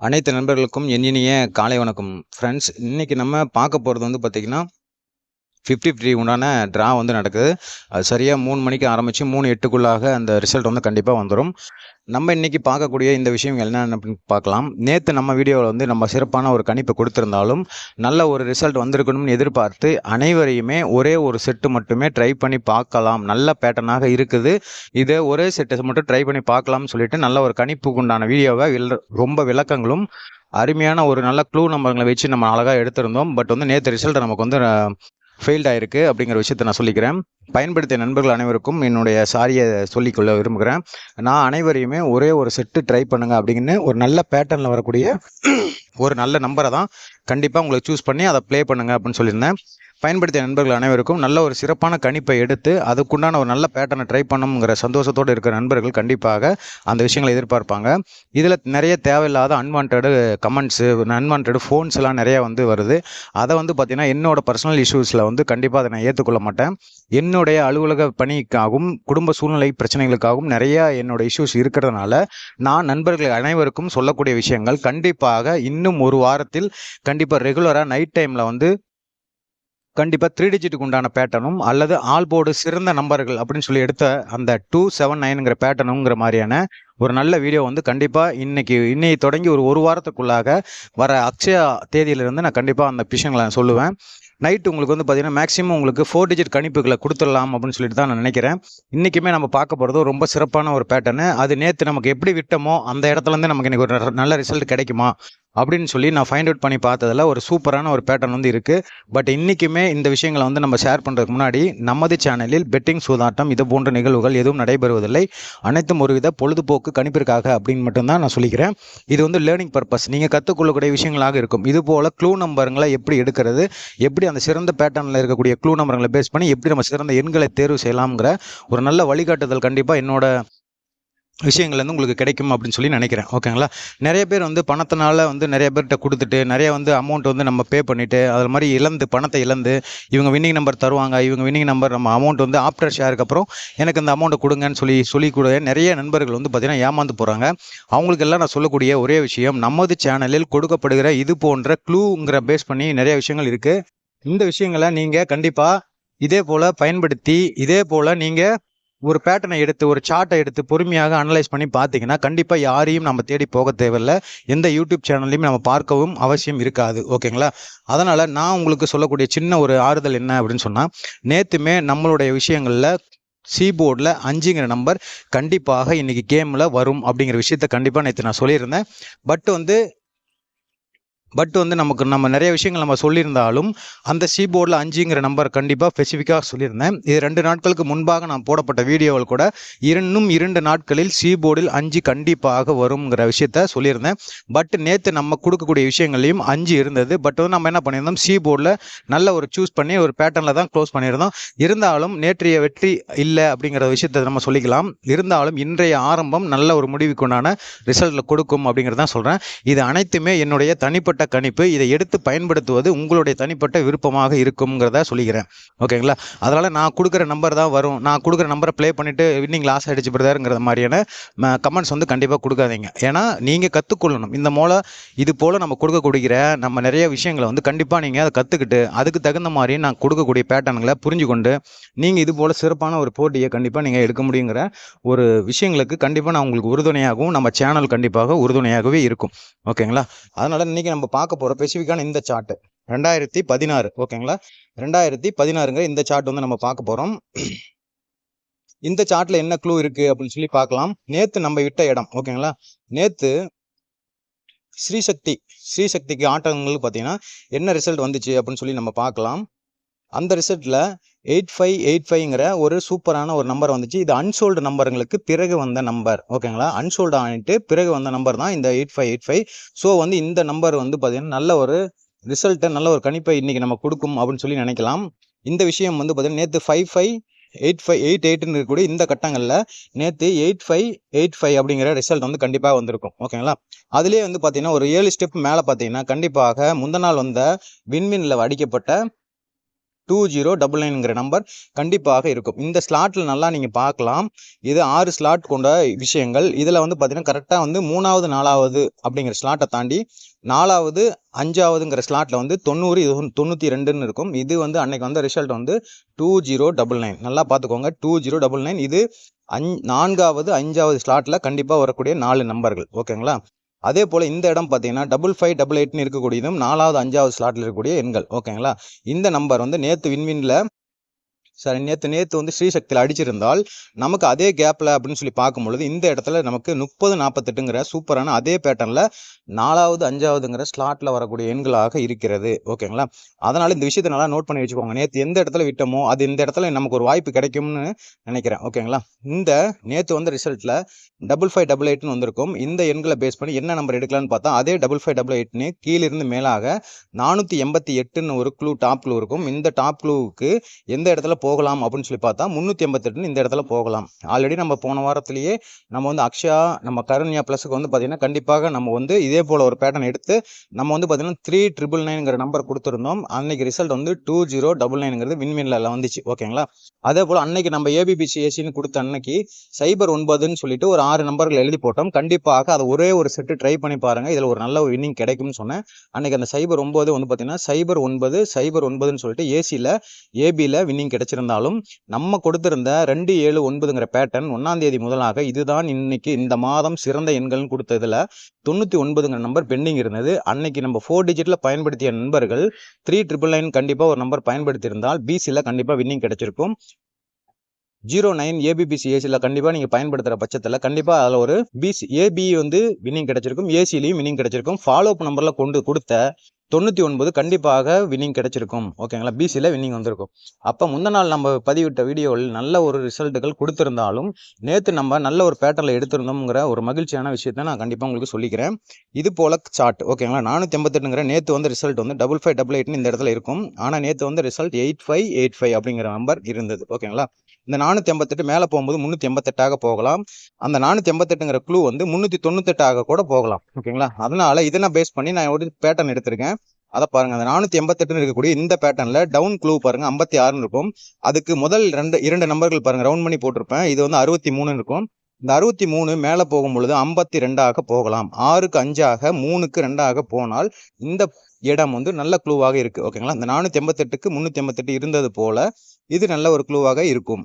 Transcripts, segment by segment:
அனைத்து நண்பர்களுக்கும் என் இனிய காலை வணக்கம். ஃப்ரெண்ட்ஸ் இன்றைக்கி நம்ம பார்க்க போகிறது வந்து பார்த்திங்கன்னா ஃபிஃப்டி ஃபிஃப்டி உண்டான ட்ரா வந்து நடக்குது. அது சரியாக மூணு மணிக்கு ஆரம்பித்து மூணு எட்டுக்குள்ளாக அந்த ரிசல்ட் வந்து கண்டிப்பாக வந்துடும் நம்ம இன்றைக்கி பார்க்கக்கூடிய இந்த விஷயம் என்ன அப்படின்னு பார்க்கலாம். நேற்று நம்ம வீடியோவில் வந்து நம்ம சிறப்பான ஒரு கணிப்பு கொடுத்துருந்தாலும் நல்ல ஒரு ரிசல்ட் வந்திருக்கணும்னு எதிர்பார்த்து அனைவரையுமே ஒரே ஒரு செட்டு மட்டுமே ட்ரை பண்ணி பார்க்கலாம். நல்ல பேட்டர்னாக இருக்குது. இதை ஒரே செட்டை மட்டும் ட்ரை பண்ணி பார்க்கலாம்னு சொல்லிட்டு நல்ல ஒரு கணிப்புக்கு உண்டான வீடியோவை ரொம்ப விளக்கங்களும் அருமையான ஒரு நல்ல க்ளூ நம்பர்களை வச்சு நம்ம அழகாக எடுத்திருந்தோம். பட் வந்து நேற்று ரிசல்ட் நமக்கு வந்து ஃபெயில்ட் ஆயிருக்கு அப்படிங்கிற விஷயத்தை நான் சொல்லிக்கிறேன். பயன்படுத்திய நண்பர்கள் அனைவருக்கும் என்னுடைய சாரியை சொல்லிக்கொள்ள விரும்புகிறேன். நான் அனைவரையுமே ஒரே ஒரு செட்டு ட்ரை பண்ணுங்க அப்படின்னு ஒரு நல்ல பேட்டர்னில் வரக்கூடிய ஒரு நல்ல நம்பரை தான் கண்டிப்பாக உங்களுக்கு சூஸ் பண்ணி அதை ப்ளே பண்ணுங்க அப்படின்னு சொல்லியிருந்தேன். பயன்படுத்திய நண்பர்கள் அனைவருக்கும் நல்ல ஒரு சிறப்பான கணிப்பை எடுத்து அதுக்குண்டான ஒரு நல்ல பேட்டர்னை ட்ரை பண்ணணுங்கிற சந்தோஷத்தோடு இருக்கிற நண்பர்கள் கண்டிப்பாக அந்த விஷயங்களை எதிர்பார்ப்பாங்க. இதில் நிறைய தேவையில்லாத அன்வான்டு கமெண்ட்ஸு அன்வான்டு ஃபோன்ஸ் எல்லாம் நிறைய வந்து வருது. அதை வந்து பார்த்திங்கன்னா என்னோட பர்சனல் இஷ்யூஸில் வந்து கண்டிப்பாக அதை நான் ஏற்றுக்கொள்ள மாட்டேன். என்னுடைய அலுவலக பணிக்காகவும் குடும்ப சூழ்நிலை பிரச்சனைகளுக்காகவும் நிறைய என்னோட இஷ்யூஸ் இருக்கிறதுனால நான் நண்பர்கள் அனைவருக்கும் சொல்லக்கூடிய விஷயங்கள் கண்டிப்பாக இன்னும் ஒரு வாரத்தில் கண்டிப்பாக ரெகுலராக நைட் டைமில் வந்து கண்டிப்பாக த்ரீ டிஜிட்டுக்கு உண்டான பேட்டர்னும் அல்லது ஆல் போர்டு சிறந்த நம்பர்கள் அப்படின்னு சொல்லி எடுத்த அந்த டூ செவன் நைனுங்கிற பேட்டர்னுங்கிற மாதிரியான ஒரு நல்ல வீடியோ வந்து கண்டிப்பாக இன்னைக்கு இன்னைக்கு தொடங்கி ஒரு ஒரு வாரத்துக்குள்ளாக வர அக்ஷயா தேதியிலிருந்து நான் கண்டிப்பாக அந்த விஷயங்களை நான் சொல்லுவேன். நைட் உங்களுக்கு வந்து பார்த்தீங்கன்னா மேக்ஸிமம் உங்களுக்கு ஃபோர் டிஜிட் கணிப்புகளை கொடுத்துடலாம் அப்படின்னு சொல்லிட்டு தான் நான் நினைக்கிறேன். இன்றைக்குமே நம்ம பார்க்க போகிறது ரொம்ப சிறப்பான ஒரு பேட்டர்னு அது நேற்று நமக்கு எப்படி விட்டோமோ அந்த இடத்துலேருந்து நமக்கு இன்றைக்கி ஒரு நல்ல ரிசல்ட் கிடைக்குமா? அப்படின்னு சொல்லி நான் ஃபைண்ட் அவுட் பண்ணி பார்த்ததில் ஒரு சூப்பரான ஒரு பேட்டர்ன் வந்து இருக்குது பட் இன்றைக்குமே இந்த விஷயங்களை வந்து நம்ம ஷேர் பண்ணுறதுக்கு முன்னாடி நமது சேனலில் பெட்டிங் சூதாட்டம் இது போன்ற நிகழ்வுகள் எதுவும் நடைபெறுவதில்லை. அனைத்தும் ஒருவித பொழுதுபோக்கு கணிப்பிற்காக அப்படின்னு மட்டும்தான் நான் சொல்லிக்கிறேன். இது வந்து லேர்னிங் பர்பஸ் நீங்கள் கற்றுக்கொள்ளக்கூடிய விஷயங்களாக இருக்கும். இது போல் க்ளூ நம்பருங்களை எப்படி எடுக்கிறது எப்படி அந்த சிறந்த பேட்டர்னில் இருக்கக்கூடிய க்ளூ நம்பருங்களை பேஸ் பண்ணி எப்படி நம்ம சிறந்த எண்களை தேர்வு செய்யலாம்ங்கிற ஒரு நல்ல வழிகாட்டுதல் கண்டிப்பாக என்னோட விஷயங்கள் வந்து உங்களுக்கு கிடைக்கும் அப்படின்னு சொல்லி நினைக்கிறேன். ஓகேங்களா? நிறைய பேர் வந்து பணத்தினால வந்து நிறைய பேர்கிட்ட கொடுத்துட்டு நிறைய வந்து அமௌண்ட் வந்து நம்ம பே பண்ணிவிட்டு அது மாதிரி இழந்து பணத்தை இழந்து இவங்க வின்னிங் நம்பர் தருவாங்க இவங்க வின்னிங் நம்பர் நம்ம அமௌண்ட் வந்து ஆஃப்டர் ஷேருக்கு அப்புறம் எனக்கு இந்த அமௌண்ட்டை கொடுங்கன்னு சொல்லி சொல்லி கூட நிறைய நண்பர்கள் வந்து பார்த்தீங்கன்னா ஏமாந்து போகிறாங்க அவங்களுக்கு எல்லாம் நான் சொல்லக்கூடிய ஒரே விஷயம் நமது சேனலில் கொடுக்கப்படுகிற இது போன்ற க்ளூங்கிற பேஸ் பண்ணி நிறைய விஷயங்கள் இருக்குது இந்த விஷயங்களை நீங்கள் கண்டிப்பாக இதே போல் பயன்படுத்தி இதே போல் நீங்கள் ஒரு பேட்டர்னை எடுத்து ஒரு சார்ட்டை எடுத்து பொறுமையாக அனலைஸ் பண்ணி பார்த்தீங்கன்னா கண்டிப்பாக யாரையும் நம்ம தேடி போக தேவையில்ல. எந்த யூடியூப் சேனல்லையும் நம்ம பார்க்கவும் அவசியம் இருக்காது. ஓகேங்களா? அதனால் நான் உங்களுக்கு சொல்லக்கூடிய சின்ன ஒரு ஆறுதல் என்ன அப்படின்னு சொன்னால் நேற்றுமே நம்மளுடைய விஷயங்களில் போர்டில் அஞ்சுங்கிற நம்பர் கண்டிப்பாக இன்றைக்கி கேமில் வரும் அப்படிங்கிற விஷயத்த கண்டிப்பாக நேற்று நான் சொல்லியிருந்தேன். பட் வந்து பட் வந்து நமக்கு நம்ம நிறைய விஷயங்கள் நம்ம சொல்லியிருந்தாலும் அந்த போர்டில் அஞ்சுங்கிற நம்பர் கண்டிப்பாக ஸ்பெசிஃபிக்காக சொல்லியிருந்தேன். இது ரெண்டு நாட்களுக்கு முன்பாக நான் போடப்பட்ட வீடியோவில் கூட இன்னும் இரண்டு நாட்களில் சீபோர்டில் அஞ்சு கண்டிப்பாக வருங்கிற விஷயத்த சொல்லியிருந்தேன். பட் நேற்று நம்ம கொடுக்கக்கூடிய விஷயங்களையும் அஞ்சு இருந்தது. பட் வந்து நம்ம என்ன பண்ணியிருந்தோம்? சீபோர்டில் நல்ல ஒரு சூஸ் பண்ணி ஒரு பேட்டர்னில் தான் க்ளோஸ் பண்ணியிருந்தோம். இருந்தாலும் நேற்றைய வெற்றி இல்லை அப்படிங்கிற விஷயத்தை நம்ம சொல்லிக்கலாம். இருந்தாலும் இன்றைய ஆரம்பம் நல்ல ஒரு முடிவுக்குண்டான ரிசல்ட்டில் கொடுக்கும் அப்படிங்கிறதான் சொல்கிறேன் இது அனைத்துமே என்னுடைய தனிப்பட்ட கணிப்பு இதை எடுத்து பயன்படுத்துவது உங்களுடைய தனிப்பட்ட விருப்பமாக இருக்குங்கிறத சொல்லிக்கிறேன். ஓகேங்களா? அதனால் நான் கொடுக்குற நம்பர் தான் வரும். நான் கொடுக்குற நம்பரை ப்ளே பண்ணிவிட்டு வின்னிங் லாஸ் ஆகிடுச்சு பிரதருங்கிற மாதிரியான கமெண்ட்ஸ் வந்து கண்டிப்பாக கொடுக்காதீங்க. ஏன்னா நீங்கள் கற்றுக்கொள்ளணும் இந்த மூலம் இது போல் நம்ம கொடுக்கக்கூடிய நம்ம நிறைய விஷயங்களை வந்து கண்டிப்பாக நீங்கள் அதை கற்றுக்கிட்டு அதுக்கு தகுந்த மாதிரி நான் கொடுக்கக்கூடிய பேட்டர்ன்களை புரிஞ்சுக்கொண்டு நீங்கள் இது போல் சிறப்பான ஒரு போட்டியை கண்டிப்பாக நீங்கள் எடுக்க முடியுங்கிற ஒரு விஷயங்களுக்கு கண்டிப்பாக நான் உங்களுக்கு உறுதுணையாகவும் நம்ம சேனல் கண்டிப்பாக உறுதுணையாகவே இருக்கும். ஓகேங்களா? அதனால் இன்றைக்கி நம்ம பார்க்க போகிற ஸ்பெசிஃபிக்கான இந்த சார்ட்டு ரெண்டாயிரத்தி பதினாறு ஓகேங்களா ரெண்டாயிரத்தி பதினாறுங்க இந்த சார்ட் வந்து நம்ம பார்க்க போகிறோம் இந்த சார்ட்ல என்ன க்ளூ இருக்கு அப்படின்னு சொல்லி பார்க்கலாம். நேத்து நம்ம விட்ட இடம் ஓகேங்களா நேத்து ஸ்ரீசக்தி ஸ்ரீசக்திக்கு ஆட்டங்கள் பார்த்தீங்கன்னா என்ன ரிசல்ட் வந்துச்சு அப்படின்னு சொல்லி நம்ம பார்க்கலாம். அந்த ரிசல்ட்டில் எயிட் ஃபைவ் எயிட் ஃபைவ்ங்கிற ஒரு சூப்பரான ஒரு நம்பர் வந்துச்சு. இது அன்சோல்டு நம்பருங்களுக்கு பிறகு வந்த நம்பர். ஓகேங்களா? அன்சோல்டு ஆகிட்டு பிறகு வந்த நம்பர் தான் இந்த eight five eight five. So வந்து இந்த நம்பர் வந்து பார்த்தீங்கன்னா நல்ல ஒரு ரிசல்ட்டை நல்ல ஒரு கணிப்பை இன்றைக்கி நம்ம கொடுக்கும் அப்படின்னு சொல்லி நினைக்கலாம். இந்த விஷயம் வந்து பார்த்தீங்கன்னா நேற்று five five eight five eight எயிட்னு இருக்கக்கூடிய இந்த கட்டங்களில் நேற்று எயிட் ஃபைவ் எயிட் ஃபைவ் அப்படிங்கிற ரிசல்ட் வந்து கண்டிப்பாக வந்திருக்கும். ஓகேங்களா? அதுலேயே வந்து பார்த்தீங்கன்னா ஒரு ஏழு ஸ்டெப் மேலே பார்த்தீங்கன்னா கண்டிப்பாக முந்த நாள் வந்த விண்மீனில் அடிக்கப்பட்ட டூ ஜீரோ டபுள் நைனுங்கிற நம்பர் கண்டிப்பாக இருக்கும். இந்த ஸ்லாட்டில் நல்லா நீங்கள் பார்க்கலாம். இது ஆறு ஸ்லாட் கொண்ட விஷயங்கள். இதில் வந்து பார்த்தீங்கன்னா கரெக்டாக வந்து மூணாவது நாலாவது அப்படிங்கிற ஸ்லாட்டை தாண்டி நாலாவது அஞ்சாவதுங்கிற ஸ்லாட்டில் வந்து தொண்ணூறு இது தொண்ணூற்றி ரெண்டுன்னு இருக்கும். இது வந்து அன்னைக்கு வந்த ரிசல்ட் வந்து டூ ஜீரோ டபுள் நைன் நல்லா பார்த்துக்கோங்க. டூ ஜீரோ டபுள் நைன் இது அஞ் நான்காவது அஞ்சாவது ஸ்லாட்டில் கண்டிப்பாக வரக்கூடிய நாலு நம்பர்கள் ஓகேங்களா அதே போல் இந்த இடம் பார்த்தீங்கன்னா டபுள் ஃபைவ் டபுள் எயிட்னு இருக்கக்கூடியதும் நாலாவது அஞ்சாவது ஸ்லாட்டில் இருக்கக்கூடிய எண்கள். ஓகேங்களா இந்த நம்பர் வந்து நேற்று விண்மீனில் சரி நேற்று நேற்று வந்து ஸ்ரீசக்தியில் அடிச்சிருந்தால் நமக்கு அதே கேப்பில் அப்படின்னு சொல்லி பார்க்கும் பொழுது இந்த இடத்துல நமக்கு முப்பது நாற்பத்தெட்டுங்கிற சூப்பரான அதே பேட்டர்னில் நாலாவது அஞ்சாவதுங்கிற ஸ்லாட்டில் வரக்கூடிய எண்களாக இருக்கிறது. ஓகேங்களா? அதனால் இந்த விஷயத்தை நல்லா நோட் பண்ணி வச்சுக்கோங்க. நேற்று எந்த இடத்துல விட்டோமோ அது இந்த இடத்துல நமக்கு ஒரு வாய்ப்பு கிடைக்கும்னு நினைக்கிறேன். ஓகேங்களா? இந்த நேற்று வந்த ரிசல்ட்டில் டபுள் ஃபைவ் டபுள் எயிட்னு வந்திருக்கும். இந்த எண்களை பேஸ் பண்ணி என்ன நம்பர் எடுக்கலாம்னு பார்த்தா அதே டபுள் ஃபைவ் டபுள் எயிட்னு கீழிருந்து மேலாக நானூற்றி எண்பத்தி எட்டுன்னு ஒரு க்ளூ டாப் க்ளூ இருக்கும். இந்த டாப் க்ளூவுக்கு எந்த இடத்துல போகலாம் அப்படின்னு சொல்லி பார்த்தா முந்நூற்றி எண்பத்தெட்டுன்னு இந்த இடத்துல போகலாம். ஆல்ரெடி நம்ம போன வாரத்திலேயே நம்ம வந்து அக்ஷயா நம்ம கருண்யா ப்ளஸுக்கு வந்து பார்த்திங்கன்னா கண்டிப்பாக நம்ம வந்து இதே போல் ஒரு பேட்டர்ன் எடுத்து நம்ம வந்து பார்த்தீங்கன்னா த்ரீ ட்ரிபிள் நைன்ங்கிற நம்பர் கொடுத்துருந்தோம். அன்னைக்கு ரிசல்ட் வந்து டூ ஜீரோ டபுள் நைனுங்கிறது விண்மின்ல வந்துச்சு. ஓகேங்களா அதே போல் அன்னைக்கு நம்ம ஏபிபிசி ஏசின்னு கொடுத்த அன்னைக்கு சைபர் ஒன்பதுன்னு சொல்லிட்டு ஒரு ஆறு நம்பர்கள் எழுதி போட்டோம். கண்டிப்பாக அதை ஒரே ஒரு செட்டு ட்ரை பண்ணி பாருங்க. இதில் ஒரு நல்ல ஒரு வின்னிங் கிடைக்கும்னு சொன்னேன். அன்னைக்கு அந்த சைபர் ஒன்பது வந்து பார்த்திங்கன்னா சைபர் ஒன்பது சைபர் ஒன்பதுன்னு சொல்லிட்டு ஏசியில் ஏபியில் வின்னிங் கிடைச்சிருந்தாலும் நம்ம கொடுத்திருந்த ரெண்டு ஏழு ஒன்பதுங்கிற பேட்டர்ன் ஒன்னாம் தேதி முதலாக இதுதான் இன்னைக்கு இந்த மாதம் சிறந்த எண்கள்னு கொடுத்ததுல தொண்ணூற்றி ஒன்பதுங்கிற நம்பர் பெண்டிங் இருந்தது. அன்னைக்கு நம்ம ஃபோர் டிஜிட்டில் பயன்படுத்திய நண்பர்கள் த்ரீ ட்ரிபிள் நைன் கண்டிப்பாக ஒரு நம்பர் பயன்படுத்தியிருந்தால் பிசியில் கண்டிப்பாக வின்னிங் கிடைச்சிருக்கும். ஜீரோ நைன் ஏபிபிசி ஏசியில் கண்டிப்பாக நீங்கள் பயன்படுத்துகிற பட்சத்தில் கண்டிப்பாக அதில் ஒரு பிசி ஏபி வந்து வின்னிங் கிடைச்சிருக்கும் ஏசிலையும் வின்னிங் கிடச்சிருக்கும். ஃபாலோ அப் நம்பரில் கொண்டு கொடுத்த தொண்ணூற்றி ஒன்பது கண்டிப்பாக வின்னிங் கிடைச்சிருக்கும். ஓகேங்களா பிசியில் வின்னிங் வந்திருக்கும். அப்போ முந்த நாள் நம்ம பதிவிட்ட வீடியோவில் நல்ல ஒரு ரிசல்ட்டுகள் கொடுத்துருந்தாலும் நேற்று நம்ம நல்ல ஒரு பேட்டரில் எடுத்திருந்தோங்கிற ஒரு மகிழ்ச்சியான விஷயத்தை நான் கண்டிப்பாக உங்களுக்கு சொல்லிக்கிறேன். இது போல சார்ட் ஓகேங்களா நானூற்றி எண்பத்தெட்டுங்கிற நேற்று வந்து ரிசல்ட் வந்து டபுள் ஃபைவ் டபுள் எயிட்னு இந்த இடத்துல இருக்கும். ஆனால் நேற்று வந்து result eight five eight five அப்படிங்கிற நம்பர் இருந்தது. ஓகேங்களா இந்த நானூற்றி எண்பத்தெட்டு மேலே போகும்போது முந்நூற்றி எண்பத்தெட்டாக போகலாம். அந்த நானூற்றி எண்பத்தெட்டுங்கிற க்ளூ வந்து முந்நூற்றி தொண்ணூத்தெட்டாக கூட போகலாம். ஓகேங்களா அதனால் இதை நான் பேஸ் பண்ணி நான் ஒரு பேட்டர்ன் எடுத்திருக்கேன். அதை பாருங்க அந்த நானூற்றி எண்பத்தெட்டுன்னு இருக்கக்கூடிய இந்த பேட்டர்னில் டவுன் க்ளூ பாருங்க ஐம்பத்தி ஆறுன்னு இருக்கும். அதுக்கு முதல் ரெண்டு இரண்டு நம்பர்கள் பாருங்க ரவுண்ட் பண்ணி போட்டிருப்பேன். இது வந்து அறுபத்தி மூணுன்னு இருக்கும். இந்த அறுபத்தி மூணு மேலே போகும் பொழுது ஐம்பத்தி ரெண்டாக போகலாம். ஆறுக்கு அஞ்சாக மூணுக்கு ரெண்டாக போனால் இந்த இடம் வந்து நல்ல க்ளூவாக இருக்குது ஓகேங்களா இந்த நானூற்றி எண்பத்தெட்டுக்கு முந்நூற்றி எண்பத்தெட்டு இருந்தது போல இது நல்ல ஒரு க்ளூவாக இருக்கும்.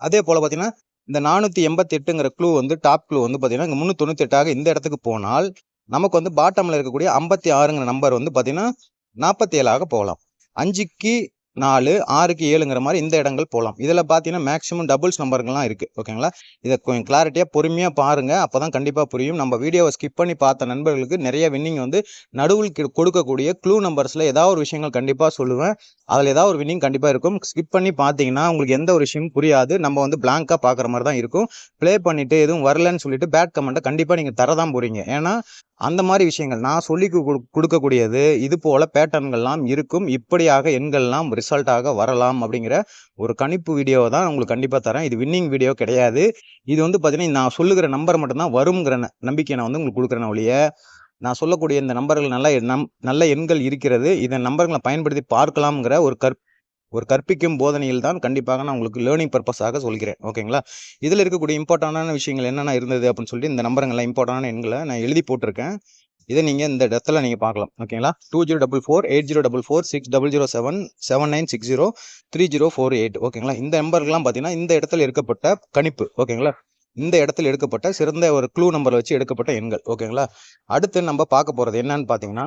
அதே போல் பார்த்தீங்கன்னா இந்த நானூற்றி எண்பத்தி எட்டுங்கிற க்ளூ வந்து டாப் க்ளூ வந்து பார்த்தீங்கன்னா இங்கே முந்நூற்றி தொண்ணூற்றி இந்த இடத்துக்கு போனால் நமக்கு வந்து பாட்டமில் இருக்கக்கூடிய ஐம்பத்தி ஆறுங்கிற நம்பர் வந்து பார்த்தீங்கன்னா நாற்பத்தி ஏழாக போகலாம். அஞ்சுக்கு நாலு ஆறுக்கு ஏழுங்கிற மாதிரி இந்த இடங்கள் போகலாம் இதில் பார்த்தீங்கன்னா மேக்ஸிமம் டபுள்ஸ் நம்பருங்கெல்லாம் இருக்குது ஓகேங்களா? இதை கொஞ்சம் கிளாரிட்டியாக பொறுமையாக பாருங்கள் அப்போ தான் கண்டிப்பாக புரியும். நம்ம வீடியோவை ஸ்கிப் பண்ணி பார்த்த நண்பர்களுக்கு நிறைய வின்னிங் வந்து நடுவில் கொடுக்கக்கூடிய க்ளூ நம்பர்ஸில் ஏதாவது ஒரு விஷயங்கள் கண்டிப்பாக சொல்லுவேன். அதில் ஏதாவது ஒரு வின்னிங் கண்டிப்பாக இருக்கும். ஸ்கிப் பண்ணி பார்த்தீங்கன்னா உங்களுக்கு எந்த ஒரு விஷயமும் புரியாது. நம்ம வந்து பிளாங்காக பார்க்குற மாதிரி தான் இருக்கும். ப்ளே பண்ணிவிட்டு எதுவும் வரலன்னு சொல்லிட்டு பேட் கமெண்ட்டை கண்டிப்பாக நீங்கள் தரதான் போகிறீங்க ஏன்னா அந்த மாதிரி விஷயங்கள். நான் சொல்லி கொடுக்கக்கூடியது இது போல பேட்டர்ன்கள்லாம் இருக்கும். இப்படியாக எண்கள்லாம் ரிசல்ட்டாக வரலாம் அப்படிங்கிற ஒரு கணிப்பு வீடியோவை தான் உங்களுக்கு கண்டிப்பாக தரேன். இது வின்னிங் வீடியோ கிடையாது. இது வந்து பார்த்தீங்கன்னா நான் சொல்லுகிற நம்பர் மட்டும்தான் வருங்கிற ந- நம்பிக்கை நான் வந்து உங்களுக்கு கொடுக்குறேன் ஒழிய நான் சொல்லக்கூடிய இந்த நம்பர்கள் நல்ல நம் நல்ல எண்கள் இருக்கிறது. இந்த நம்பர்களை பயன்படுத்தி பார்க்கலாம்ங்கிற ஒரு கற் ஒரு கற்பிக்கும் போதனையில் தான் கண்டிப்பாக நான் உங்களுக்கு லேர்னிங் பர்பஸாக சொல்கிறேன். ஓகேங்களா? இதில் இருக்கக்கூடிய இம்பார்ட்டண்டான விஷயங்கள் என்னென்ன இருந்தது அப்படின்னு சொல்லிட்டு இந்த நம்பருங்கள்லாம் இம்பார்ட்டண்டான எண்களை நான் எழுதி போட்டிருக்கேன். இதை நீங்கள் இந்த இடத்துல நீங்கள் பார்க்கலாம். ஓகேங்களா? Two zero double four eight zero double four six double zero seven seven nine six zero three zero four eight ஓகேங்களா? இந்த நம்பர்லாம் பார்த்தீங்கன்னா இந்த இடத்துல எடுக்கப்பட்ட கணிப்பு. ஓகேங்களா? இந்த இடத்துல எடுக்கப்பட்ட சிறந்த ஒரு க்ளூ நம்பர் வச்சு எடுக்கப்பட்ட எண்கள். ஓகேங்களா? அடுத்து நம்ம பார்க்க போகிறது என்னன்னு பார்த்தீங்கன்னா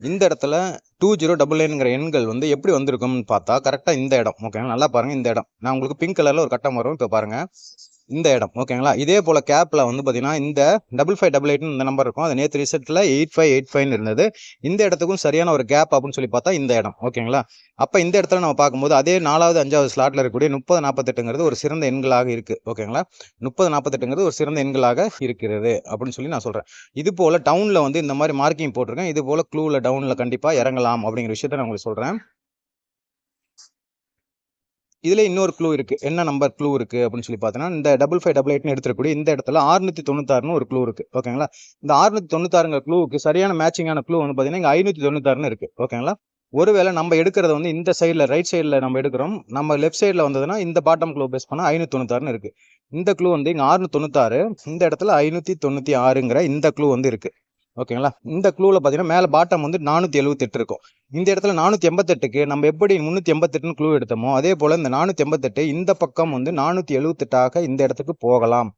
இந்த இடத்துல டூ ஜீரோ டபுள் நைனுங்கிற எண்கள் வந்து எப்படி வந்திருக்கும்னு பார்த்தா கரெக்டாக இந்த இடம். ஓகேங்களா நல்லா பாருங்கள் இந்த இடம். நான் உங்களுக்கு பிங்க் கலரில் ஒரு கட்டம் வரும். இப்போ பாருங்கள் இந்த இடம் ஓகேங்களா? இதே போல் கேப்பில் வந்து பார்த்தீங்கன்னா இந்த டபுள் ஃபைவ் டபுள் எயிட்னு இந்த நம்பர் இருக்கும். அது நேற்று ரிசல்ட்டில் எயிட் ஃபைவ் எயிட் ஃபைவ்னு இருந்தது. இந்த இடத்துக்கும் சரியான ஒரு கேப் அப்படின்னு சொல்லி பார்த்தா இந்த இடம் ஓகேங்களா? அப்போ இந்த இடத்துல நம்ம பார்க்கும்போது அதே நாலாவது அஞ்சாவது ஸ்லாட்டில் இருக்கக்கூடிய முப்பது நாற்பத்தெட்டுங்கிறது ஒரு சிறந்த எண்களாக இருக்குது ஓகேங்களா? முப்பது நாற்பத்தெட்டுங்கிறது ஒரு சிறந்த எண்களாக இருக்கிறது அப்படின்னு சொல்லி நான் சொல்கிறேன் இது போல் டவுனில் வந்து இந்த மாதிரி மார்க்கிங் போட்டிருக்கேன். இது போல் க்ளூவில் டவுனில் கண்டிப்பாக இறங்கலாம் அப்படிங்கிற விஷயத்த நான் உங்களுக்கு சொல்கிறேன் இதில் இன்னொரு க்ளூ இருக்குது என்ன நம்பர் க்ளூ இருக்குது அப்படின்னு சொல்லி பார்த்தோன்னா இந்த டபுள் ஃபைவ் டபுள் எயிட்னு எடுத்துக்கூடிய இந்த இடத்துல ஆறுநூற்றி தொண்ணூத்தாறுன்னு ஒரு க்ளூ இருக்குது ஓகேங்களா இந்த ஆறுநூற்றி தொண்ணூத்தாறுங்க க்ளூவுக்கு சரியான மேட்சிங்கான க்ளூ வந்து பார்த்தீங்கன்னா இங்கே ஐநூற்றி தொண்ணூத்தாறுன்னு இருக்கு. ஓகேங்களா ஒருவேளை நம்ம எடுக்கிறத வந்து இந்த சைடில் ரைட் சைடில் நம்ம எடுக்கிறோம். நம்ம லெஃப்ட் சைடில் வந்ததுன்னா இந்த பாட்டம் க்ளூ பேஸ் பண்ணால் ஐநூற்றி தொண்ணூத்தாறுன்னு இருக்குது இந்த க்ளூ வந்து இங்கே ஆறுநூற்றி தொண்ணூத்தாறு இந்த இடத்துல ஐநூற்றி தொண்ணூற்றி ஆறுங்கிற இந்த க்ளூ வந்து இருக்குது ஓகேங்களா? இந்த க்ளூவில் பார்த்தீங்கன்னா மேலே பாட்டம் வந்து நானூற்றி எழுபத்தெட்டு இருக்கும். இந்த இடத்துல நானூற்றி எண்பத்தெட்டுக்கு நம்ம எப்படி முந்நூற்றி எண்பத்தெட்டுன்னு க்ளூ எடுத்தோமோ அதே போல் இந்த நானூற்றி எண்பத்தெட்டு இந்த பக்கம் வந்து நானூற்றி எழுபத்தெட்டாக இந்த இடத்துக்கு போகலாம்.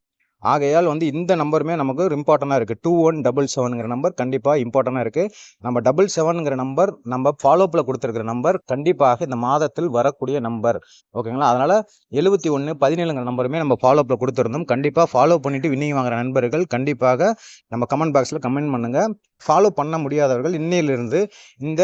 ஆகையால் வந்து இந்த நம்பருமே நமக்கு இம்பார்ட்டண்டாக இருக்குது டூ ஒன் டபுள் செவனுங்கிற நம்பர் கண்டிப்பாக இம்பார்ட்டண்ட்டாக இருக்குது நம்ம டபுள் செவனுங்கிற நம்பர் நம்ம ஃபாலோப்பில் கொடுத்துருக்கிற நம்பர் கண்டிப்பாக இந்த மாதத்தில் வரக்கூடிய நம்பர். ஓகேங்களா அதனால் எழுபத்தி ஒன்று பதினேழுங்கிற நம்பருமே நம்ம ஃபாலோப்பில் கொடுத்துருந்தோம். கண்டிப்பாக ஃபாலோ பண்ணிவிட்டு வின்னிங் வாங்குற நண்பர்கள் கண்டிப்பாக நம்ம கமெண்ட் பாக்ஸில் கமெண்ட் பண்ணுங்கள் ஃபாலோ பண்ண முடியாதவர்கள் இன்னையிலிருந்து இந்த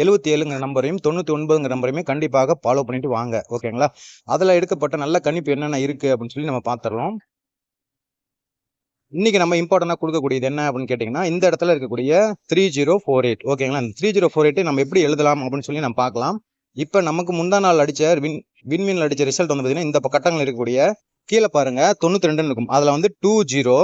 எழுபத்தி ஏழுங்கிற நம்பரையும் தொண்ணூற்றி ஒன்பதுங்கிற நம்பரையுமே கண்டிப்பாக ஃபாலோ பண்ணிட்டு வாங்க. ஓகேங்களா அதில் எடுக்கப்பட்ட நல்ல கணிப்பு என்னென்ன இருக்குது அப்படின்னு சொல்லி நம்ம பார்த்துடலாம். இன்றைக்கி நம்ம இம்பார்ட்டண்டாக கொடுக்கக்கூடியது என்ன அப்படின்னு கேட்டிங்கன்னா இந்த இடத்துல இருக்கக்கூடிய த்ரீ ஜீரோ ஃபோர் எயிட் ஓகேங்களா இந்த த்ரீ ஜீரோ ஃபோர் எயிட்டை நம்ம எப்படி எழுதலாம் அப்படின்னு சொல்லி நம்ம பார்க்கலாம். இப்போ நமக்கு முந்தா நாள் அடித்த வின் விண்மீன் அடித்த ரிசல்ட் வந்து பார்த்தீங்கன்னா இந்த கட்டங்கள் இருக்கக்கூடிய கீழே பாருங்கள் தொண்ணூற்றி ரெண்டுன்னு இருக்கும். அதில் வந்து two zero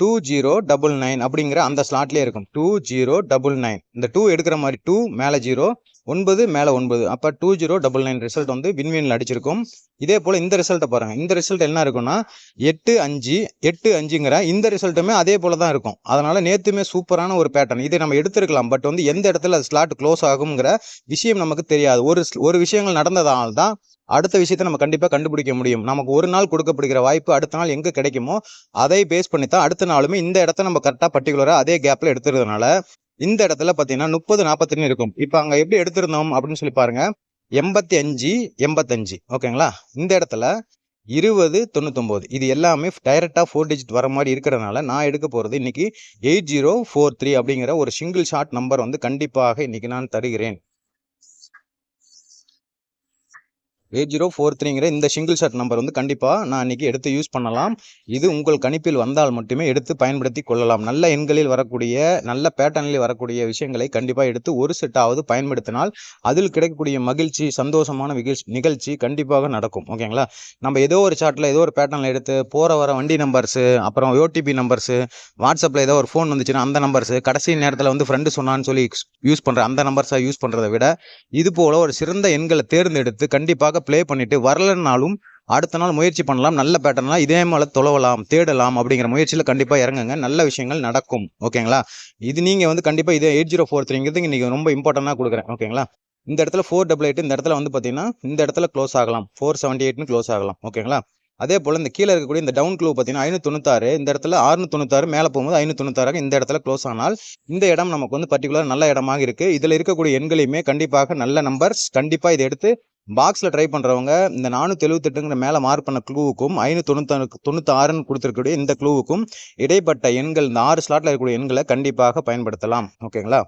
two zero double nine அப்படிங்கிற அந்த ஸ்லாட்லேயே இருக்கும். டூ ஜீரோ டபுள் நைன் இந்த டூ எடுக்கிற மாதிரி டூ மேலே ஜீரோ ஒன்பது மேலே ஒன்பது. அப்போ two zero double nine result வந்து வின்வின்ல அடிச்சிருக்கும். இதே போல் இந்த ரிசல்ட்டை பாருங்கள் இந்த ரிசல்ட் என்ன இருக்குன்னா எட்டு அஞ்சு எட்டு அஞ்சுங்கிற இந்த ரிசல்ட்டுமே அதே போல தான் இருக்கும். அதனால் நேற்றுமே சூப்பரான ஒரு பேட்டர்ன் இதை நம்ம எடுத்திருக்கலாம். பட் வந்து எந்த இடத்துல ஸ்லாட் க்ளோஸ் ஆகுங்கிற விஷயம் நமக்கு தெரியாது. ஒரு ஒரு விஷயங்கள் நடந்ததால் தான் அடுத்த விஷயத்தை நம்ம கண்டிப்பாக கண்டுபிடிக்க முடியும். நமக்கு ஒரு நாள் கொடுக்கப்படுகிற வாய்ப்பு அடுத்த நாள் எங்கே கிடைக்குமோ அதை பேஸ் பண்ணி தான் அடுத்த நாளுமே இந்த இடத்த நம்ம கரெக்டாக பர்டிகுலராக அதே கேப்பில் எடுத்துறதுனால இந்த இடத்துல பார்த்தீங்கன்னா முப்பது நாற்பத்தஞ்சு இருக்கும். இப்போ அங்கே எப்படி எடுத்திருந்தோம் அப்படின்னு சொல்லி பாருங்க. எண்பத்தி அஞ்சு எண்பத்தஞ்சு. ஓகேங்களா? இந்த இடத்துல இருபது தொண்ணூத்தொம்பது. இது எல்லாமே டைரெக்டாக ஃபோர் டிஜிட் வர மாதிரி இருக்கிறதுனால நான் எடுக்க போகிறது இன்னைக்கு எயிட் ஜீரோ ஃபோர் த்ரீ அப்படிங்கிற ஒரு சிங்கிள் ஷாட் நம்பர் வந்து கண்டிப்பாக இன்னைக்கு நான் தருகிறேன். எயிட் ஜீரோ ஃபோர் த்ரீங்கிற இந்த சிங்கிள் ஷாட் நம்பர் வந்து கண்டிப்பாக நான் இன்றைக்கி எடுத்து யூஸ் பண்ணலாம். இது உங்கள் கணிப்பில் வந்தால் மட்டுமே எடுத்து பயன்படுத்தி கொள்ளலாம். நல்ல எண்களில் வரக்கூடிய நல்ல பேட்டர்னில் வரக்கூடிய விஷயங்களை கண்டிப்பாக எடுத்து ஒரு செட்டாவது பயன்படுத்தினால் அதில் கிடைக்கக்கூடிய மகிழ்ச்சி சந்தோஷமான நிகழ்ச்சி நிகழ்ச்சி கண்டிப்பாக நடக்கும். ஓகேங்களா நம்ம ஏதோ ஒரு சார்ட்டில் ஏதோ ஒரு பேட்டர்னில் எடுத்து போகிற வர வண்டி நம்பர்ஸு அப்புறம் ஓடிபி நம்பர்ஸு வாட்ஸ்அப்பில் ஏதோ ஒரு ஃபோன் வந்துச்சுன்னா அந்த நம்பர்ஸு கடைசி நேரத்தில் வந்து ஃப்ரெண்டு சொன்னான்னு சொல்லி யூஸ் பண்ணுற அந்த நம்பர்ஸை யூஸ் பண்ணுறதை விட இது போல் ஒரு சிறந்த எண்களை தேர்ந்தெடுத்து கண்டிப்பாக ப்ளே பண்ணிவிட்டு வரலனாலும் அடுத்த நாள் முயற்சி பண்ணலாம். நல்ல பேட்டர்னா இதே மேலே தொலைவலாம் தேடலாம் அப்படிங்கிற முயற்சியில் கண்டிப்பாக இறங்குங்க. நல்ல விஷயங்கள் நடக்கும். ஓகேங்களா? இது நீங்கள் வந்து கண்டிப்பாக இதே எயிட் ஜீரோ ஃபோர் த்ரீங்கிறது இன்றைக்கி ரொம்ப இம்பார்ட்டண்ட்டாக கொடுக்குறேன். ஓகேங்களா? இந்த இடத்துல ஃபோர் டபுள் எயிட் இந்த இடத்துல வந்து பார்த்தீங்கன்னா இந்த இடத்துல க்ளோஸ் ஆகலாம். ஃபோர் செவன்ட்டி எயிட்னு க்ளோஸ் ஆகலாம். ஓகேங்களா? அதே போல் இந்த கீழே இருக்கக்கூடிய இந்த டவுன் க்ளூ பார்த்தீங்கன்னா ஐநூற்றி தொண்ணூத்தாறு இந்த இடத்துல ஆறுநூத்தி தொண்ணூத்தாறு மேலே போகும்போது ஐநூற்றி தொண்ணூத்தாறு இந்த இடத்துல க்ளோஸ் ஆனால் இந்த இடம் நமக்கு வந்து பர்டிகுலர் நல்ல இடமாக இருக்குது இதில் இருக்கக்கூடிய எண்களையுமே கண்டிப்பாக நல்ல நம்பர்ஸ் கண்டிப்பாக இதை எடுத்து பாக்ஸில் ட்ரை பண்ணுறவங்க இந்த நானூற்றி எழுபத்தெட்டுங்கிற மேலே மார்க் பண்ண க்ளூவுக்கும் ஐநூற்றி தொண்ணூத்தாறுன்னு கொடுத்துருக்கக்கூடிய இந்த க்ளூவுக்கும் இடைப்பட்ட எண்கள் இந்த ஆறு ஸ்லாட்டில் இருக்கக்கூடிய எண்களை கண்டிப்பாக பயன்படுத்தலாம். ஓகேங்களா?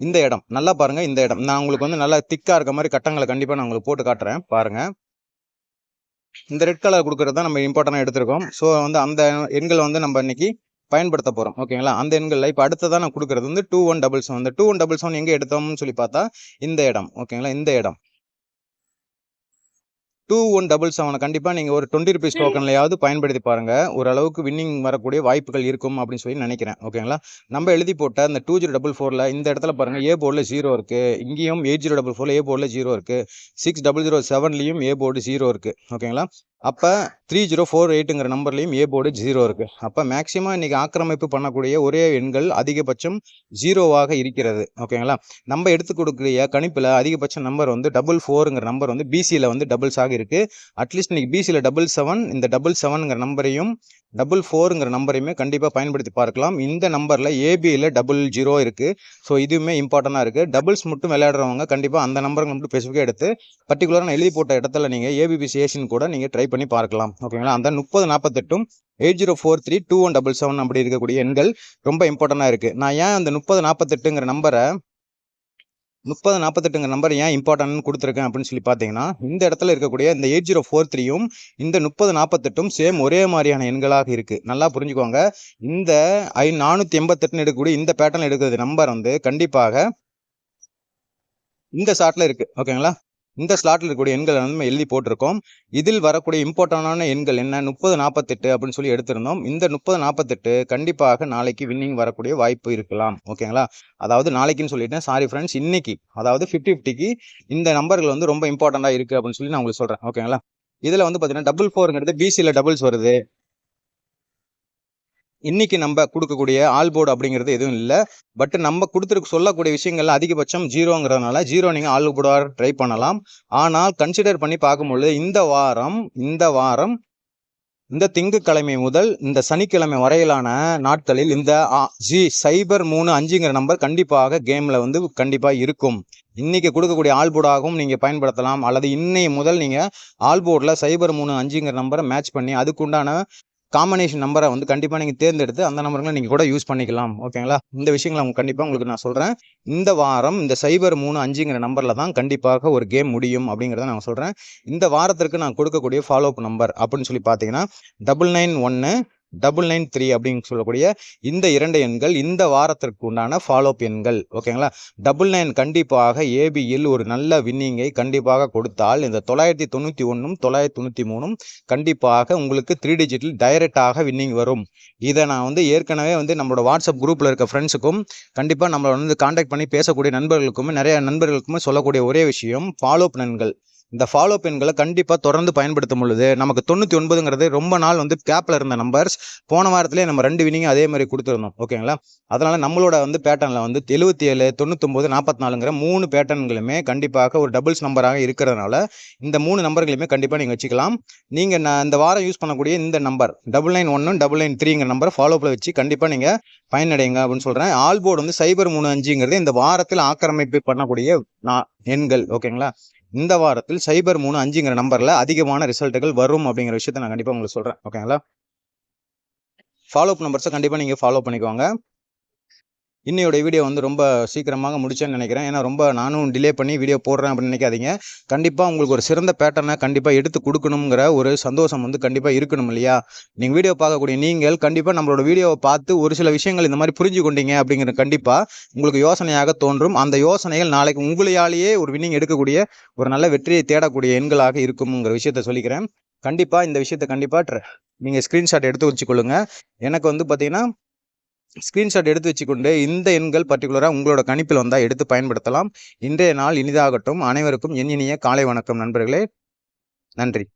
இந்த இடம். நல்லா பாருங்க இந்த இடம். நான் உங்களுக்கு வந்து நல்லா திக்கா இருக்க மாதிரி கட்டங்களை கண்டிப்பா நான் உங்களுக்கு போட்டு காட்டுறேன். பாருங்க. இந்த ரெட் கலர் கொடுக்கறது தான் நம்ம இம்பார்ட்டண்டாக எடுத்திருக்கோம். ஸோ வந்து அந்த எண்களை வந்து நம்ம இன்னைக்கு பயன்படுத்த போகிறோம் ஓகேங்களா அந்த எண்களில் இப்போ அடுத்ததான் நான் கொடுக்குறது வந்து டூ ஒன் டபுள் செவன் இந்த டூ ஒன் டபுள் செவன் எங்கே எடுத்தோம்னு சொல்லி பார்த்தா இந்த இடம். ஓகேங்களா இந்த இடம். டூ ஒன் டபுள் செவனை கண்டிப்பாக நீங்கள் ஒரு டுவெண்ட்டி ருபீஸ் டோக்கன்லையாவது பயன்படுத்தி பாருங்க. ஓரளவுக்கு வின்னிங் வரக்கூடிய வாய்ப்புகள் இருக்கும் அப்படின்னு சொல்லி நினைக்கிறேன். ஓகேங்களா நம்ம எழுதி போட்ட இந்த டூ ஜீரோ டபுள் ஃபோரில் இந்த இடத்துல பாருங்க ஏ போர்டில் ஜீரோ இருக்குது இங்கேயும் எயிட் ஜீரோ டபுள் ஃபோரில் ஏ போர்டில் ஜீரோ இருக்குது சிக்ஸ் டபுள் ஜீரோ செவன்லேயும் ஏ போர்டு ஜீரோ இருக்குது ஓகேங்களா அப்போ த்ரீ ஜீரோ ஃபோர் எயிட்டுங்கிற நம்பர்லையும் ஏ போர்டு ஜீரோ இருக்குது அப்போ மேக்ஸிமம் இன்றைக்கி ஆக்கிரமிப்பு பண்ணக்கூடிய ஒரே எண்கள் அதிகபட்சம் ஜீரோவாக இருக்கிறது. ஓகேங்களா நம்ம எடுத்து கொடுக்கக்கூடிய கணிப்பில் அதிகபட்ச நம்பர் வந்து டபுள் ஃபோருங்கிற நம்பர் வந்து பிசியில் வந்து டபுள்ஸாக இருக்குது அட்லீஸ்ட் இன்றைக்கி பிசியில் டபுள் செவன் இந்த டபுள் செவனுங்கிற நம்பரையும் டபுள் ஃபோருங்கிற நம்பரையுமே கண்டிப்பாக பயன்படுத்தி பார்க்கலாம். இந்த நம்பரில் ஏபியில் டபுள் ஜீரோ இருக்குது ஸோ இதுவுமே இம்பார்ட்டண்ட்டாக இருக்குது டபுள்ஸ் மட்டும் விளையாடுறவங்க கண்டிப்பாக அந்த நம்பருக்கு மட்டும் ஸ்பெசிஃபிக்காக எடுத்து பர்டிகுலராக நான் எழுதி போட்ட இடத்துல நீங்கள் ஏபிபிசி சேஷன் கூட நீங்கள் ட்ரை பண்ணி பார்க்கலாம். ஓகேங்களா? அந்த முப்பது நாற்பத்தெட்டும் eight zero four three two one double seven அப்படி இருக்கக்கூடிய எண்கள் ரொம்ப இம்பார்ட்டண்ட்டாக இருக்குது நான் ஏன் அந்த முப்பது நாற்பத்தெட்டுங்கிற நம்பரை முப்பது நாற்பத்தெட்டுங்கிற நம்பர் ஏன் இம்பார்ட்டன்ட்னு கொடுத்துருக்கேன் அப்படின்னு சொல்லி பார்த்தீங்கன்னா இந்த இடத்துல இருக்கக்கூடிய இந்த எயிட் ஜீரோ ஃபோர் த்ரீயும் இந்த முப்பது நாற்பத்தெட்டும் சேம் ஒரே மாதிரியான எண்களாக இருக்குது நல்லா புரிஞ்சுக்கோங்க. இந்த ஐ நானூற்றி எண்பத்தெட்டுன்னு எடுக்கக்கூடிய இந்த பேட்டர்ன் எடுக்கிறது நம்பர் வந்து கண்டிப்பாக இந்த ஷார்ட்டில் இருக்குது ஓகேங்களா? இந்த ஸ்லாட்டில் இருக்கக்கூடிய எண்கள் வந்து நம்ம எழுதி போட்டிருக்கோம். இதில் வரக்கூடிய இம்பார்ட்டண்டான எண்கள் என்ன? முப்பது நாற்பத்தெட்டு அப்படின்னு சொல்லி எடுத்திருந்தோம். இந்த முப்பது நாற்பத்தெட்டு கண்டிப்பாக நாளைக்கு வின்னிங் வரக்கூடிய வாய்ப்பு இருக்கலாம். ஓகேங்களா அதாவது நாளைக்குன்னு சொல்லிட்டேன். சாரி ஃப்ரெண்ட்ஸ் இன்னைக்கு அதாவது ஃபிஃப்டி ஃபிஃப்டிக்கு இந்த நம்பர்கள் வந்து ரொம்ப இம்பார்ட்டண்டாக இருக்குது அப்படின்னு சொல்லி நான் உங்களுக்கு சொல்கிறேன் ஓகேங்களா இதில் வந்து பார்த்தீங்கன்னா டபுள் ஃபோருங்கிறது பிசியில் டபுள்ஸ் வருது. இன்றைக்கி நம்ம கொடுக்கக்கூடிய ஆல் போர்டு அப்படிங்கிறது எதுவும் இல்லை. பட் நம்ம கொடுத்துருக்கு சொல்லக்கூடிய விஷயங்கள்ல அதிகபட்சம் ஜீரோங்கிறதுனால ஜீரோ நீங்கள் ஆல் போர்டாக ட்ரை பண்ணலாம். ஆனால் கன்சிடர் பண்ணி பார்க்கும்பொழுது இந்த வாரம் இந்த வாரம் இந்த திங்கட்கிழமை முதல் இந்த சனிக்கிழமை வரையிலான நாட்களில் இந்த ஜி சைபர் மூணு அஞ்சுங்கிற நம்பர் கண்டிப்பாக கேமில் வந்து கண்டிப்பாக இருக்கும். இன்றைக்கி கொடுக்கக்கூடிய ஆல்போர்டாகவும் நீங்கள் பயன்படுத்தலாம். அல்லது இன்னைய முதல் நீங்கள் ஆல்போர்டில் சைபர் மூணு அஞ்சுங்கிற நம்பரை மேட்ச் பண்ணி அதுக்குண்டான காம்பினேஷன் நம்பரை வந்து கண்டிப்பாக நீங்கள் தேர்ந்தெடுத்து அந்த நம்பருங்களை நீங்கள் கூட யூஸ் பண்ணிக்கலாம். ஓகேங்களா இந்த விஷயங்களை அவங்க கண்டிப்பாக உங்களுக்கு நான் சொல்கிறேன் இந்த வாரம் இந்த சைபர் மூணு அஞ்சுங்கிற நம்பரில் தான் கண்டிப்பாக ஒரு கேம் முடியும் அப்படிங்கிறத நான் சொல்கிறேன் இந்த வாரத்திற்கு நான் கொடுக்கக்கூடிய ஃபாலோ அப் நம்பர் அப்படின்னு சொல்லி பார்த்தீங்கன்னா டபுள் நைன் ஒன்று டபுள் நைன் த்ரீ அப்படின்னு சொல்லக்கூடிய இந்த இரண்டு எண்கள் இந்த வாரத்திற்கு உண்டான ஃபாலோப் எண்கள். ஓகேங்களா டபுள் நைன் கண்டிப்பாக ஏபியில் ஒரு நல்ல வின்னிங்கை கண்டிப்பாக கொடுத்தால் இந்த தொள்ளாயிரத்தி தொண்ணூற்றி ஒன்றும் தொள்ளாயிரத்தி தொண்ணூற்றி மூணும் கண்டிப்பாக உங்களுக்கு த்ரீ டிஜிட்டில் டைரெக்டாக வின்னிங் வரும். இதை நான் வந்து ஏற்கனவே வந்து நம்மளோட வாட்ஸ்அப் குரூப்பில் இருக்க ஃப்ரெண்ட்ஸுக்கும் கண்டிப்பாக நம்மளை வந்து காண்டாக்ட் பண்ணி பேசக்கூடிய நண்பர்களுக்குமே நிறைய நண்பர்களுக்குமே சொல்லக்கூடிய ஒரே விஷயம் ஃபாலோப் நன்கள் இந்த ஃபாலோ பெண்களை கண்டிப்பாக தொடர்ந்து பயன்படுத்தும் பொழுது நமக்கு தொண்ணூற்றி ஒன்பதுங்கிறது ரொம்ப நாள் வந்து கேப்பில் இருந்த நம்பர்ஸ் போன வாரத்திலே நம்ம ரெண்டு வினிங் அதே மாதிரி கொடுத்துருந்தோம். ஓகேங்களா அதனால் நம்மளோட வந்து பேட்டர்னில் வந்து எழுபத்தி ஏழு தொண்ணூத்தொம்பது நாற்பத்தி நாலுங்கிற மூணு பேட்டர்ன்களுமே கண்டிப்பாக ஒரு டபுள்ஸ் நம்பராக இருக்கிறதுனால இந்த மூணு நம்பர்களுமே கண்டிப்பாக நீங்கள் வச்சுக்கலாம். நீங்கள் நான் இந்த வாரம் யூஸ் பண்ணக்கூடிய இந்த நம்பர் டபுள் நைன் ஒன்று டபுள் நைன் த்ரீங்கிற நம்பர் ஃபாலோப்பில் வச்சு கண்டிப்பாக நீங்கள் பயனடைங்க அப்படின்னு சொல்கிறேன் ஆல்போர்டு வந்து சைபர் மூணு அஞ்சுங்கிறது இந்த வாரத்தில் ஆக்கிரமிப்பு பண்ணக்கூடிய நான் எண்கள். ஓகேங்களா இந்த வாரத்தில் சைபர் மூணு அஞ்சுங்கிற நம்பரில் அதிகமான ரிசல்ட்டுகள் வரும் அப்படிங்கிற விஷயத்த நான் கண்டிப்பாக உங்களுக்கு சொல்கிறேன் ஓகேங்களா? ஃபாலோ அப் நம்பர்ஸை கண்டிப்பாக நீங்கள் ஃபாலோ பண்ணிக்கோங்க. இன்னையோட வீடியோ வந்து ரொம்ப சீக்கிரமாக முடிச்சேன்னு நினைக்கிறேன். ஏன்னா ரொம்ப நானும் டிலே பண்ணி வீடியோ போடுறேன் அப்படின்னு நினைக்காதீங்க. கண்டிப்பாக உங்களுக்கு ஒரு சிறந்த பேட்டர்னை கண்டிப்பாக எடுத்து கொடுக்கணுங்கிற ஒரு சந்தோஷம் வந்து கண்டிப்பாக இருக்கணும் இல்லையா? நீங்கள் வீடியோ பார்க்கக்கூடிய நீங்கள் கண்டிப்பாக நம்மளோட வீடியோவை பார்த்து ஒரு சில விஷயங்கள் இந்த மாதிரி புரிஞ்சு கொண்டீங்க அப்படிங்கிற கண்டிப்பாக உங்களுக்கு யோசனையாக தோன்றும். அந்த யோசனைகள் நாளைக்கு உங்களையாலேயே ஒரு வின்னிங் எடுக்கக்கூடிய ஒரு நல்ல வெற்றியை தேடக்கூடிய எண்களாக இருக்கும்ங்கிற விஷயத்த சொல்லிக்கிறேன். கண்டிப்பாக இந்த விஷயத்த கண்டிப்பாக நீங்கள் ஸ்க்ரீன்ஷாட் எடுத்து வச்சுக்கொள்ளுங்க. எனக்கு வந்து பார்த்தீங்கன்னா ஸ்க்ரீன்ஷாட் எடுத்து வச்சுக்கொண்டு இந்த எண்கள் பர்டிகுலராக உங்களோட கணிப்பில் வந்தால் எடுத்து பயன்படுத்தலாம். இன்றைய நாள் இனிதாகட்டும். அனைவருக்கும் என் இனிய காலை வணக்கம் நண்பர்களே. நன்றி.